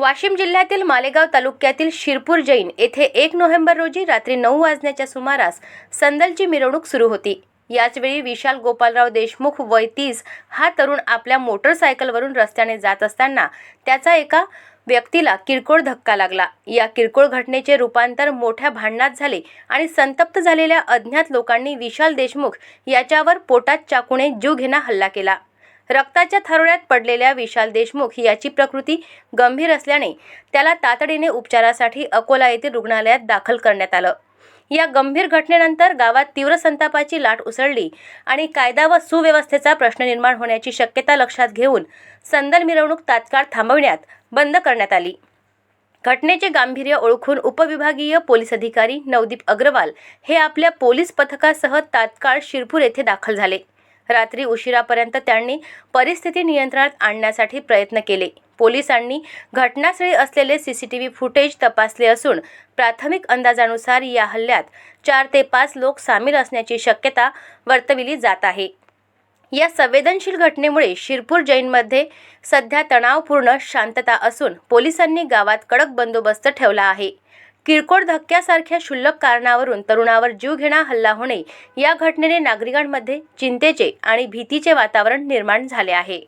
वाशिम जिल्ह्यातील मालेगाव तालुक्यातील शिरपूर जैन येथे एक नोव्हेंबर रोजी रात्री नऊ वाजण्याच्या सुमारास संदलची मिरवणूक सुरू होती. याचवेळी विशाल गोपालराव देशमुख वय तीस हा तरुण आपल्या मोटरसायकलवरून रस्त्याने जात असताना त्याचा एका व्यक्तीला किरकोळ धक्का लागला. या किरकोळ घटनेचे रूपांतर मोठ्या भांडणात झाले आणि संतप्त झालेल्या अज्ञात लोकांनी विशाल देशमुख याच्यावर पोटात चाकूने जीवघेणा हल्ला केला. रक्ताच्या थारोळ्यात पडलेल्या विशाल देशमुख याची प्रकृती गंभीर असल्याने त्याला तातडीने उपचारासाठी अकोला येथील रुग्णालयात दाखल करण्यात आलं. या गंभीर घटनेनंतर गावात तीव्र संतापाची लाट उसळली आणि कायदा व सुव्यवस्थेचा प्रश्न निर्माण होण्याची शक्यता लक्षात घेऊन संदल मिरवणूक तात्काळ थांबवण्यात बंद करण्यात आली. घटनेचे गांभीर्य ओळखून उपविभागीय पोलीस अधिकारी नवदीप अग्रवाल हे आपल्या पोलीस पथकासह तात्काळ शिरपूर येथे दाखल झाले. रात्री उशिरापर्यंत त्यांनी परिस्थिती नियंत्रणात आणण्यासाठी प्रयत्न केले. पोलिसांनी घटनास्थळी असलेले सीसीटीव्ही फुटेज तपासले असून प्राथमिक अंदाजानुसार या हल्ल्यात चार ते पाच लोक सामील असण्याची शक्यता वर्तविली जात आहे. या संवेदनशील घटनेमुळे शिरपूर जैनमध्ये सध्या तणावपूर्ण शांतता असून पोलिसांनी गावात कडक बंदोबस्त ठेवला आहे. किरकोळ धक्क्यासारख्या क्षुल्लक कारणावरून तरुणावर जीवघेणा हल्ला होणे या घटनेने नागरिकांमध्ये चिंतेचे आणि भीतीचे वातावरण निर्माण झाले आहे.